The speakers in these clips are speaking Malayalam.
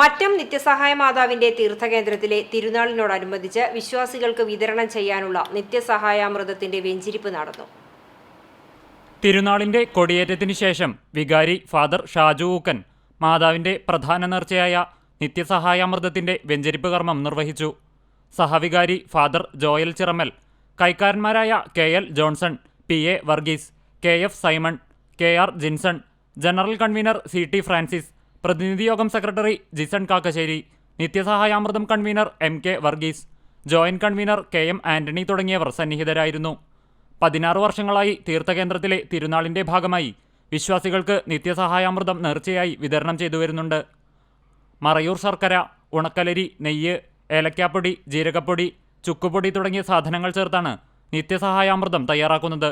മറ്റം നിത്യസഹായ മാതാവിന്റെ തീർത്ഥകേന്ദ്രത്തിലെ തിരുനാളിനോടനുബന്ധിച്ച് വിശ്വാസികൾക്ക് വിതരണം ചെയ്യാനുള്ള നിത്യസഹായാമൃതത്തിന്റെ വെഞ്ചിരിപ്പ് നടന്നു. തിരുനാളിന്റെ കൊടിയേറ്റത്തിനു ശേഷം വികാരി ഫാദർ ഷാജു ഊക്കൻ മാതാവിന്റെ പ്രധാന നേർച്ചയായ നിത്യസഹായാമൃതത്തിന്റെ വെഞ്ചരിപ്പ് കർമ്മം നിർവഹിച്ചു. സഹവികാരി father Joel Chiramel കൈക്കാരന്മാരായ K L Johnson P A Varghese K F Simon K R Jinson general convener C T Francis പ്രതിനിധി യോഗം secretary Jison Kakkassery നിത്യസഹായാമൃതം convener M K Varghese joint convener K M Antony തുടങ്ങിയവർ സന്നിഹിതരായിരുന്നു. പതിനാറ് വർഷങ്ങളായി തീർത്ഥകേന്ദ്രത്തിലെ തിരുനാളിന്റെ ഭാഗമായി വിശ്വാസികൾക്ക് നിത്യസഹായാമൃതം നേർച്ചയായി വിതരണം ചെയ്തു വരുന്നുണ്ട്. മറയൂർ ശർക്കര ഉണക്കലരി നെയ്യ് ഏലക്കാപ്പൊടി ജീരകപ്പൊടി ചുക്കുപൊടി തുടങ്ങിയ സാധനങ്ങൾ ചേർത്താണ് നിത്യസഹായാമൃതം തയ്യാറാക്കുന്നത്.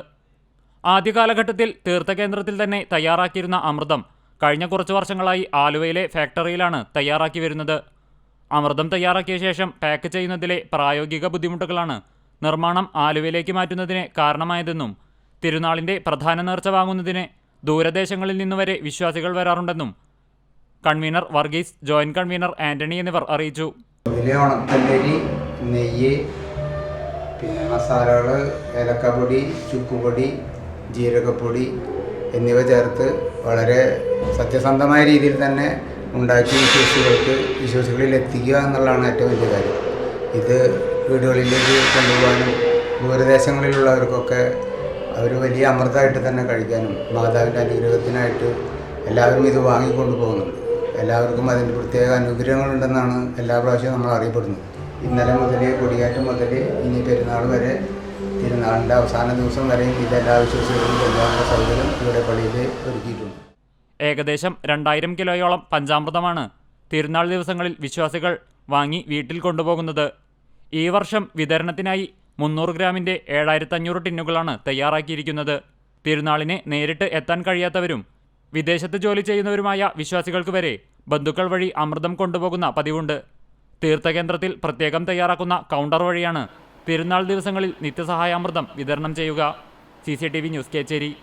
ആദ്യകാലഘട്ടത്തിൽ തീർത്ഥകേന്ദ്രത്തിൽ തന്നെ തയ്യാറാക്കിയിരുന്ന അമൃതം കഴിഞ്ഞ കുറച്ച് വർഷങ്ങളായി ആലുവയിലെ ഫാക്ടറിയിലാണ് തയ്യാറാക്കി വരുന്നത്. അമൃതം തയ്യാറാക്കിയ ശേഷം പാക്ക് ചെയ്യുന്നതിലെ പ്രായോഗിക ബുദ്ധിമുട്ടുകളാണ് നിർമ്മാണം ആലുവയിലേക്ക് മാറ്റുന്നതിന് കാരണമായതെന്നും തിരുനാളിന്റെ പ്രധാന നേർച്ച വാങ്ങുന്നതിന് ദൂരദേശങ്ങളിൽ നിന്നുവരെ വിശ്വാസികൾ വരാറുണ്ടെന്നും convener Varghese joint convener Antony എന്നിവർ അറിയിച്ചു. നെയ്യ് പിന്നെ മസാലകൾ ഏലക്കപ്പൊടി ചുക്കുപൊടി ജീരകപ്പൊടി എന്നിവ ചേർത്ത് വളരെ സത്യസന്ധമായ രീതിയിൽ തന്നെ ഉണ്ടാക്കി വിശ്വാസികൾക്ക് വിശ്വാസികളിൽ എത്തിക്കുക എന്നുള്ളതാണ് ഏറ്റവും വലിയ കാര്യം. ഇത് വീടുകളിലേക്ക് കൊണ്ടുപോകാനും ദൂരദേശങ്ങളിലുള്ളവർക്കൊക്കെ അവർ വലിയ അമൃതമായിട്ട് തന്നെ കഴിക്കാനും മാതാവിന്റെ അനുഗ്രഹത്തിനായിട്ട് എല്ലാവരും ഇത് വാങ്ങിക്കൊണ്ടു പോകുന്നുണ്ട്. എല്ലാവർക്കും അതിന്റെ പ്രത്യേക അനുഗ്രഹങ്ങളുണ്ടെന്നാണ് എല്ലാ പ്രാവശ്യവും നമ്മൾ അറിയപ്പെടുന്നത്. ഇന്നലെ മുതൽ കൊടിയാറ്റം മുതൽ ഇനി പെരുന്നാൾ വരെ തിരുനാളിന്റെ അവസാന ദിവസം വരെയും ഇതെല്ലാ വിശ്വാസികളും കൊണ്ടുപോകാനുള്ള സൗകര്യം ഇവിടെ പള്ളിയിൽ ഒരുക്കിയിട്ടുണ്ട്. ഏകദേശം രണ്ടായിരം കിലോയോളം പഞ്ചാമൃതമാണ് തിരുനാൾ ദിവസങ്ങളിൽ വിശ്വാസികൾ വാങ്ങി വീട്ടിൽ കൊണ്ടുപോകുന്നത്. ഈ വർഷം വിതരണത്തിനായി മുന്നൂറ് ഗ്രാമിന്റെ ഏഴായിരത്തി അഞ്ഞൂറ് ടിന്നുകളാണ് തയ്യാറാക്കിയിരിക്കുന്നത്. തിരുനാളിന് നേരിട്ട് എത്താൻ കഴിയാത്തവരും വിദേശത്ത് ജോലി ചെയ്യുന്നവരുമായ വിശ്വാസികൾക്ക് വരെ ബന്ധുക്കൾ വഴി അമൃതം കൊണ്ടുപോകുന്ന പതിവുണ്ട്. തീർത്ഥകേന്ദ്രത്തിൽ പ്രത്യേകം തയ്യാറാക്കുന്ന കൗണ്ടർ വഴിയാണ് തിരുനാൾ ദിവസങ്ങളിൽ നിത്യസഹായാമൃതം വിതരണം ചെയ്യുക. C news Kechery.